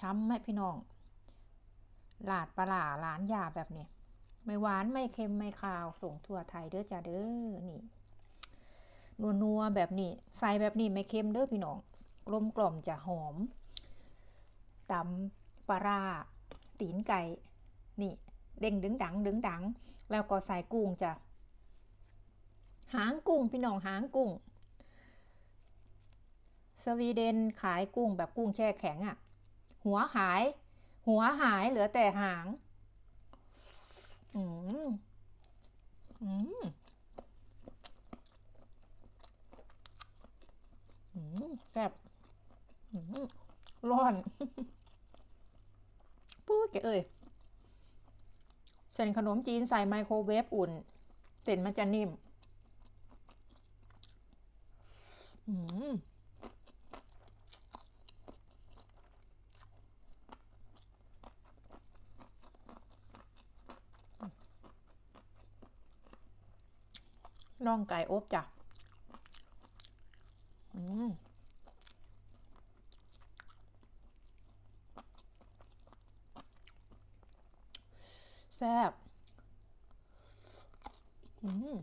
ช้ำๆไหมพี่น้องลาดปลาร้าหลานยาแบบนี้ ไม่หวานไม่เค็มไม่คาว ส่งทั่วไทยเด้อจ้าเด้อ นี่นัวๆแบบนี้ ใส่แบบนี้ไม่เค็มเด้อพี่น้อง กลมกล่อมจะหอมตำปลาร้าตีนไก่ นี่ เด้งดึงดังดึงดัง แล้วก็ใส่กุ้งจ้ะ หางกุ้งพี่น้องหางกุ้งสวีเดนขายกุ้งแบบกุ้งแช่แข็งอะ่ะ หัวหาย หัวหายเหลือแต่หาง อืม อืม อืมแซ่บอืมร้อนพูดแกเอ่ยเส้นขนมจีนใส่ไมโครเวฟอุ่น เส้นมันจะนิ่ม อืม น่องไก่อบจ้ะอืมแซ่บอืม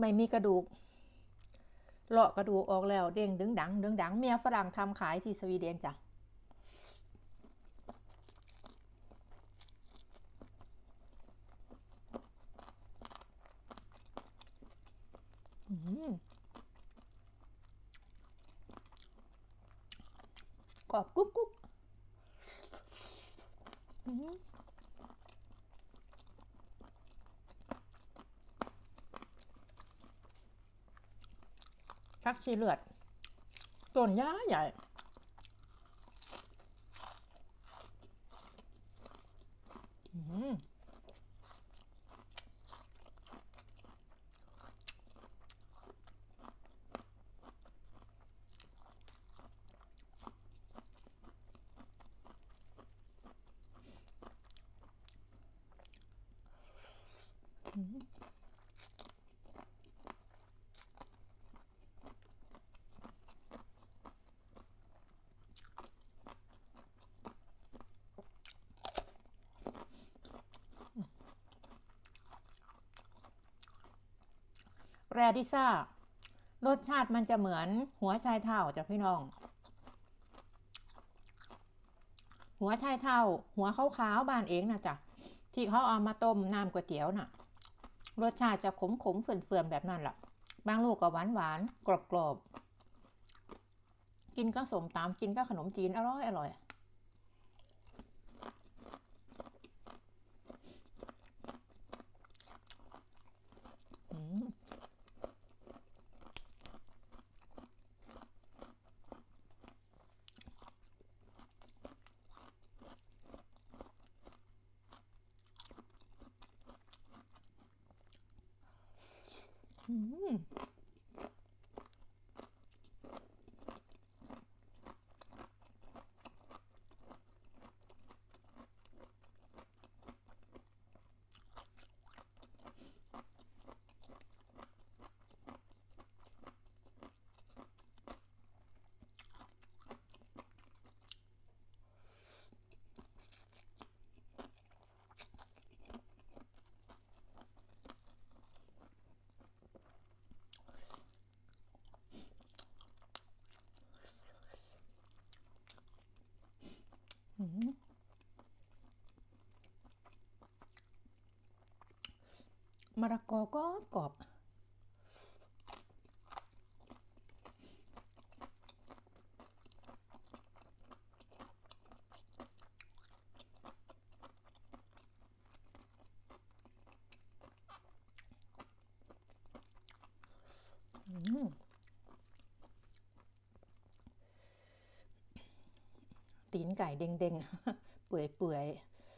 ไม่มีกระดูกเลาะกระดูกออกแล้วเด้งดึงดังดึงดังเมียฝรั่งทำขายที่สวีเดนจ้ะกรอบกุ๊บกุ๊บ ชักชีเลือดต้นย้าใหญ่อืม รดิซ่ารสชาติมันจะเหมือนหัวชายเท่าจ้ะพี่น้อง หัวชายเท่า หัวขาวๆบานเองนะจ๊ะที่เขาเอามาต้มน้ำก๋วยเตี๋ยวน่ะ รสชาติจะขมขมๆเฟื่อนๆแบบนั้นแหละบางลูกก็หวานหวานๆกรอบๆกินก็สมตามกินก็ขนมจีนอร่อยอร่อย อืม อืม อืม มะละกอก็กรอบ ตีนไก่เด้งๆ เปื่อย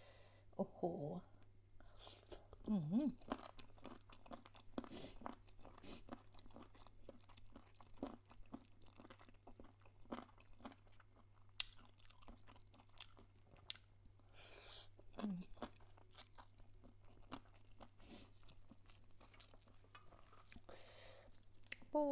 ๆ โอ้โห อืม โอ้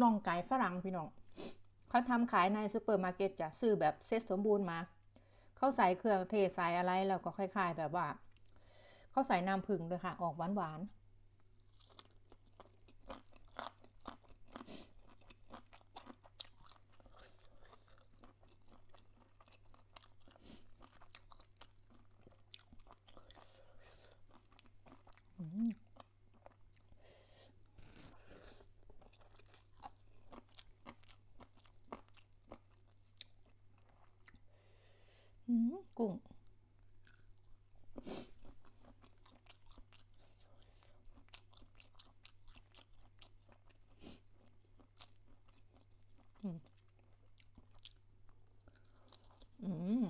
น่องไก่ฝรั่งพี่น้องเขาทำขายในซูเปอร์มาร์เก็ตจะซื้อแบบเซ็ตสมบูรณ์มา เขาใส่เครื่องเทศใส่อะไรแล้วก็คล้าย ๆ แบบว่า เขาใส่น้ำผึ้งด้วยค่ะ ออกหวานๆอืม อืมกุ้ง อืม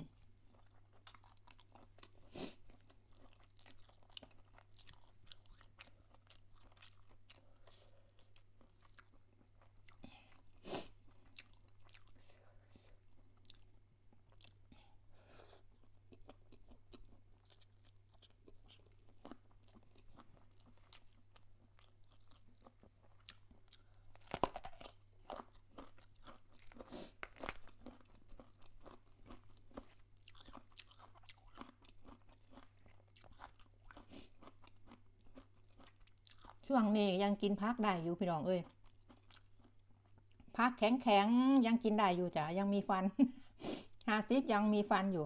ช่วงนี้ยังกินพักได้อยู่พี่น้องเอ้ยพักแข็งแข็งยังกินได้อยู่จ้ะยังมีฟันห้าสิบยังมีฟันอยู่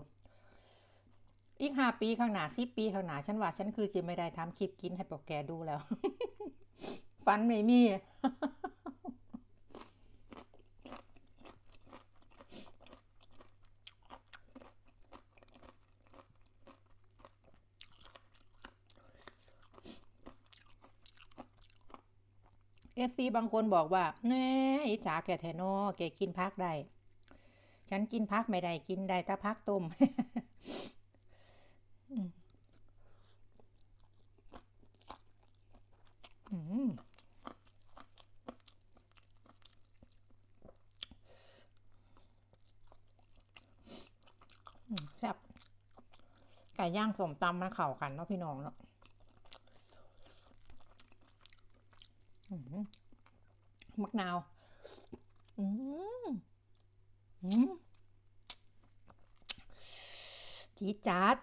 อีกห้าปีข้างหน้าสิบปีข้างหน้าฉันว่าฉันคือจะไม่ได้ทำคลิปกินให้ปอกแกดูแล้ว ฟันไม่มี เอฟซีบางคนบอกว่าแหน่อิจฉาแกแทนอแกกินพักได้ ฉันกินพักไม่ได้กินได้แต่พักต้มอืมแซ่บไก่ย่างสมตำมันเข้ากันเนาะพี่น้องเนาะ มมะนาวอืมอืมจีจัด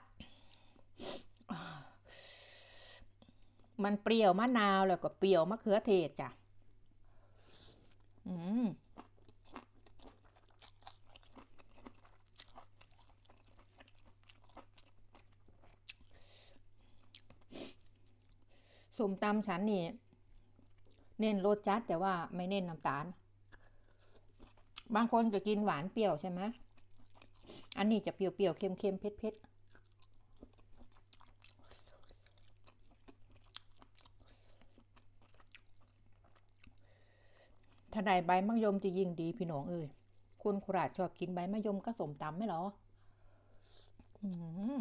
มันเปรี้ยวมะนาวแล้วก็เปรี้ยวมะเขือเทศจ้ะ อืมสมตำฉันนี่ เน้นรสจัดแต่ว่าไม่เน้นน้ำตาล บางคนจะกินหวานเปรี้ยวใช่ไหมอันนี้จะเปรี้ยวๆเค็มๆเผ็ดๆถ้าได้ใบมะยมจะยิ่งดีพี่น้องเอ้ยคนโคราชชอบกินใบมะยมก็สมตำไหมหรอ อืม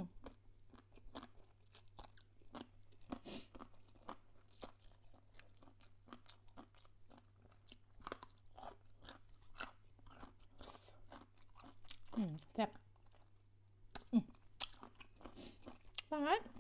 right.